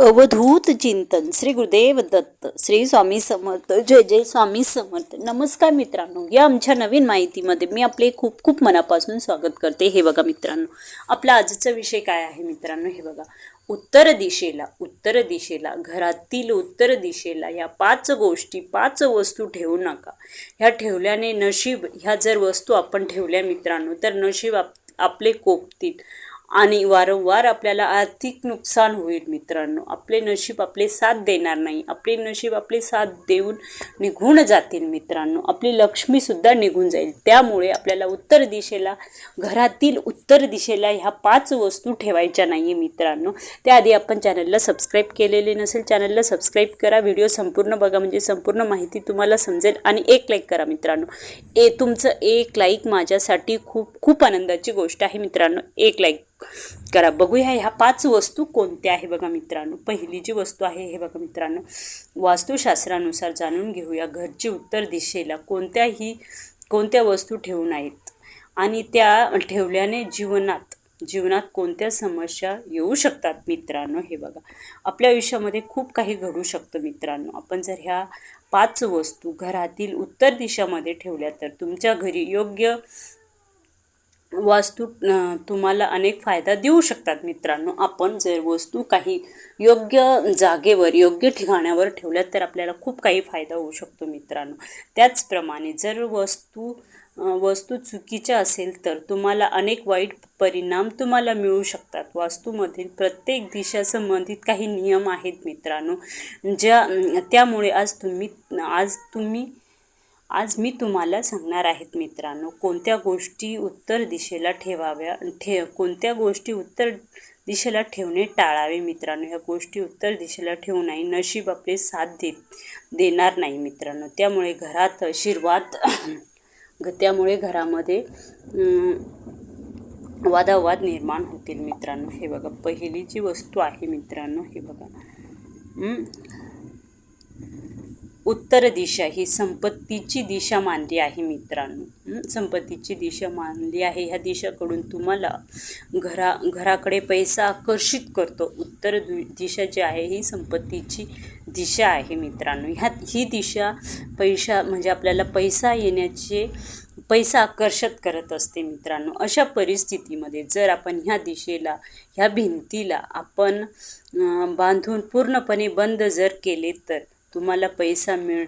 अवधूत चिंतन श्री गुरुदेव दत्त श्री स्वामी समर्थ जय जय स्वामी समर्थ. नमस्कार मित्रांनो या आमच्या नवीन माहितीमध्ये मी आपले खूप खूप मनापासून स्वागत करते. हे बघा मित्रांनो आपला आजचा विषय काय आहे मित्रांनो हे बघा. उत्तर दिशेला उत्तर दिशेला घरातील उत्तर दिशेला या पाच गोष्टी पाच वस्तू ठेवू नका. ह्या ठेवल्याने नशीब ह्या जर वस्तू आपण ठेवल्या मित्रांनो तर नशीब आप आपले कोपतील. आणि वारंवार आपल्याला आर्थिक नुकसान होईल मित्रांनो. आपले नशीब आपले साथ देणार नाही. आपले नशीब आपले साथ देऊन निघून जातील मित्रांनो. आपली लक्ष्मीसुद्धा निघून जाईल. त्यामुळे आपल्याला उत्तर दिशेला घरातील उत्तर दिशेला ह्या पाच वस्तू ठेवायच्या नाही आहे मित्रांनो. त्याआधी आपण चॅनलला सबस्क्राईब केलेले नसेल चॅनलला सबस्क्राईब करा. व्हिडिओ संपूर्ण बघा. म्हणजे संपूर्ण माहिती तुम्हाला समजेल आणि एक लाईक करा मित्रांनो. ए तुमचं एक लाईक माझ्यासाठी खूप खूप आनंदाची गोष्ट आहे मित्रांनो. एक लाईक. करा. बघूया ह्या पाच वस्तू कोणत्या आहे बघा मित्रांनो. पहिली जी वस्तू आहे हे बघा मित्रांनो. वास्तुशास्त्रानुसार जाणून घेऊया घरची उत्तर दिशेला कोणत्याही कोणत्या वस्तू ठेवून आहेत आणि त्या ठेवल्याने जीवनात जीवनात कोणत्या समस्या येऊ शकतात मित्रांनो हे बघा. आपल्या आयुष्यामध्ये खूप काही घडू शकतं मित्रांनो. आपण जर ह्या पाच वस्तू घरातील उत्तर दिशामध्ये ठेवल्या तर तुमच्या घरी योग्य वास्तू तुम्हाला अनेक फायदा देऊ शकतात मित्रांनो. आपण जर वस्तू काही योग्य जागेवर योग्य ठिकाणावर ठेवल्यात तर आपल्याला खूप काही फायदा होऊ शकतो मित्रांनो. त्याचप्रमाणे जर वस्तू वस्तू चुकीच्या असेल तर तुम्हाला अनेक वाईट परिणाम तुम्हाला मिळू शकतात. वास्तूमधील प्रत्येक दिशा संबंधित काही नियम आहेत मित्रांनो ज्या त्यामुळे आज तुम्ही आज तुम्ही आज मी तुम्हाला सांगणार आहेत मित्रांनो कोणत्या गोष्टी उत्तर दिशेला ठेवाव्या ठे कोणत्या गोष्टी उत्तर दिशेला ठेवणे टाळावे मित्रांनो? ह्या गोष्टी उत्तर दिशेला ठेवू नाही नशीब आपले साथ देत देणार नाही मित्रांनो. त्यामुळे घरात आशीर्वाद ग- त्यामुळे घरामध्ये वादावाद निर्माण होतील मित्रांनो. हे बघा पहिली जी वस्तू आहे मित्रांनो हे बघा. उत्तर दिशा ही संपत्तीची दिशा मानली आहे मित्रांनो. संपत्तीची दिशा मानली आहे. ह्या दिशाकडून तुम्हाला घरा घराकडे पैसा आकर्षित करतो. उत्तर दु दिशा जी आहे ही संपत्तीची दिशा आहे मित्रांनो. ह्या ही दिशा पैसा म्हणजे आपल्याला पैसा येण्याचे पैसा आकर्षित करत असते मित्रांनो. अशा परिस्थितीमध्ये जर आपण ह्या दिशेला ह्या भिंतीला आपण बांधून पूर्णपणे बंद जर केले तर तुम्हाला पैसा मिळ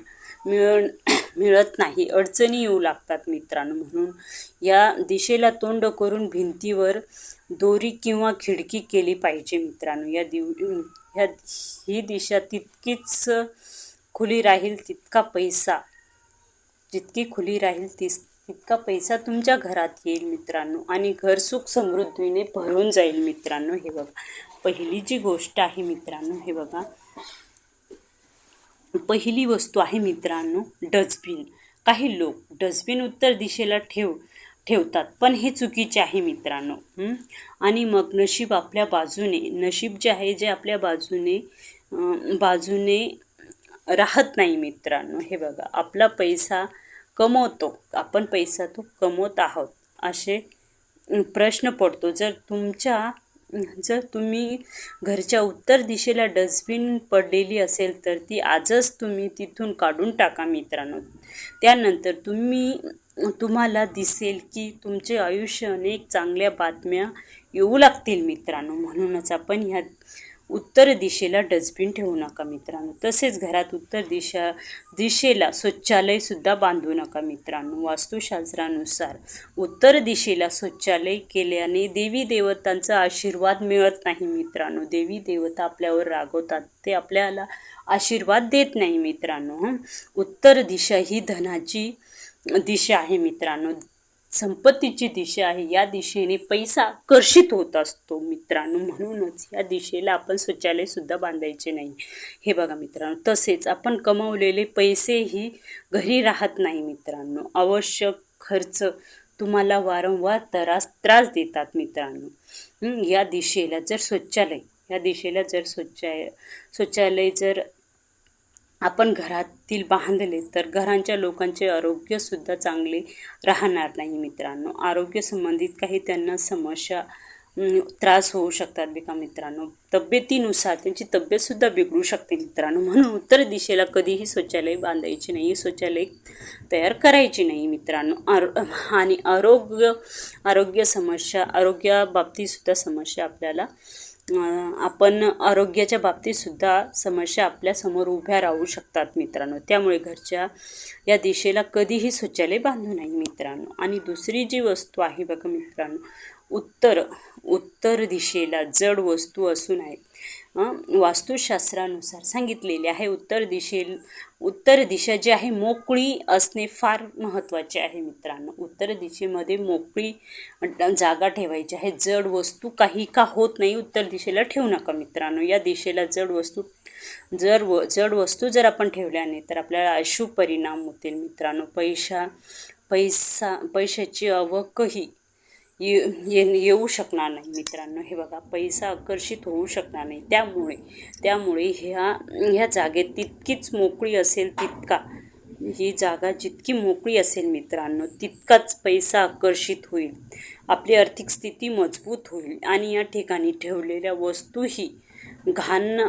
मिळ मिळत नाही. अडचणी येऊ लागतात मित्रांनो. म्हणून या दिशेला तोंड करून भिंतीवर दोरी किंवा खिडकी केली पाहिजे मित्रांनो. या दिव ह्या ही दिशा तितकीच खुली राहील तितका पैसा जितकी खुली राहील तीस तितका पैसा तुमच्या घरात येईल मित्रांनो. आणि घर सुख समृद्धीने भरून जाईल मित्रांनो. हे बघा. पहिली जी गोष्ट आहे मित्रांनो हे बघा. पहिली वस्तू आहे मित्रांनो डस्टबिन. काही लोक डस्टबिन उत्तर दिशेला ठेव ठेवतात पण हे चुकीचे आहे मित्रांनो. आणि मग नशीब आपल्या बाजूने नशीब जे आहे जे आपल्या बाजूने बाजूने राहत नाही मित्रांनो. हे बघा आपला पैसा कमवतो आपण पैसा तो कमवत आहोत असे प्रश्न पडतो. जर तुमच्या जर तुम्ही घरच्या उत्तर दिशेला डस्टबिन पडलेली असेल तर ती आजच तुम्ही तिथून काढून टाका मित्रांनो. त्यानंतर तुम्ही तुम्हाला दिसेल की तुमचे आयुष्य अनेक चांगल्या बातम्या येऊ लागतील मित्रांनो. म्हणूनच आपण ह्या उत्तर दिशेला डस्टबिन ठेवू नका मित्रांनो. तसेच घरात उत्तर दिशा दिशेला शौचालयसुद्धा बांधू नका मित्रांनो. वास्तुशास्त्रानुसार उत्तर दिशेला शौचालय केल्याने देवी देवतांचा आशीर्वाद मिळत नाही मित्रांनो. देवी देवता आपल्यावर रागवतात. ते आपल्याला आशीर्वाद देत नाही मित्रांनो. उत्तर दिशा ही धनाची दिशा आहे मित्रांनो. संपत्तीची दिशा आहे. या दिशेने पैसा आकर्षित होत असतो मित्रांनो. म्हणूनच या दिशेला आपण शौचालयसुद्धा बांधायचे नाही. हे बघा मित्रांनो. तसेच आपण कमवलेले पैसेही घरी राहत नाही मित्रांनो. आवश्यक खर्च तुम्हाला वारंवार त्रास त्रास देतात मित्रांनो. या दिशेला जर शौचालय या दिशेला जर शौचालय शौचालय जर आपण घरातील बांधले तर घरांच्या लोकांचे आरोग्यसुद्धा चांगले राहणार नाही मित्रांनो. आरोग्यसंबंधित काही त्यांना समस्या त्रास होऊ शकतात बिका मित्रांनो. तब्येतीनुसार त्यांची तब्येतसुद्धा बिघडू शकते मित्रांनो. म्हणून उत्तर दिशेला कधीही शौचालय बांधायची नाही. शौचालय तयार करायची नाही मित्रांनो. आरो आणि आरोग्य आरोग्य समस्या आरोग्याबाबतीतसुद्धा समस्या आपल्याला आपण आरोग्याच्या बाबतीतसुद्धा समस्या आपल्यासमोर उभ्या राहू शकतात मित्रांनो. त्यामुळे घरच्या या दिशेला कधीही शौचालय बांधू नाही मित्रांनो. आणि दुसरी जी वस्तू आहे बघा मित्रांनो उत्तर उत्तर दिशेला जड वस्तू असून आहेत. वास्तुशास्त्रानुसार सांगितलेले आहे उत्तर दिशे उत्तर दिशा जी आहे मोकळी असणे फार महत्त्वाचे आहे मित्रांनो. उत्तर दिशेमध्ये मोकळी जागा ठेवायची आहे. जड वस्तू काही का होत नाही उत्तर दिशेला ठेवू नका मित्रांनो. या दिशेला जड वस्तू जर व जड वस्तू जर आपण ठेवल्याने तर आपल्याला अशुभ परिणाम होतील मित्रांनो. पैसा पैसा पैशाची आवकही ये ये- येऊ शकणार नाही मित्रांनो. हे बघा पैसा आकर्षित होऊ शकणार नाही. त्यामुळे त्यामुळे ह्या ह्या जागेत तितकीच मोकळी असेल तितका ही जागा जितकी मोकळी असेल मित्रांनो तितकाच पैसा आकर्षित होईल. आपली आर्थिक स्थिती मजबूत होईल आणि या ठिकाणी ठेवलेल्या वस्तूही घाण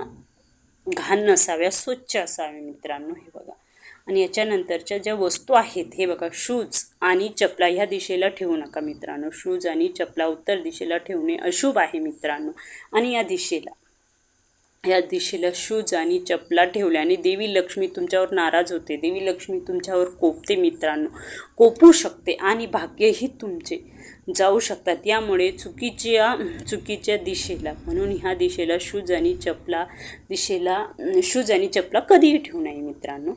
घाण नसाव्या स्वच्छ असाव्या मित्रांनो हे बघा. आणि याच्यानंतरच्या ज्या वस्तू आहेत हे बघा शूज आणि चपला ह्या दिशेला ठेवू नका मित्रांनो. शूज आणि चपला उत्तर दिशेला ठेवणे अशुभ आहे मित्रांनो. आणि या दिशेला. या दिशेला शूज आणि चपला ठेवल्याने देवी लक्ष्मी तुमच्यावर नाराज होते. देवी लक्ष्मी तुमच्यावर कोपते मित्रांनो. कोपू शकते आणि भाग्यही तुमचे जाऊ शकतात. यामुळे चुकीच्या चुकीच्या दिशेला म्हणून ह्या दिशेला शूज आणि चपला दिशेला शूज आणि चपला कधीही ठेवू नये मित्रांनो.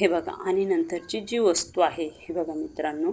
हे बघा आणि नंतरची जी वस्तू आहे हे बघा मित्रांनो.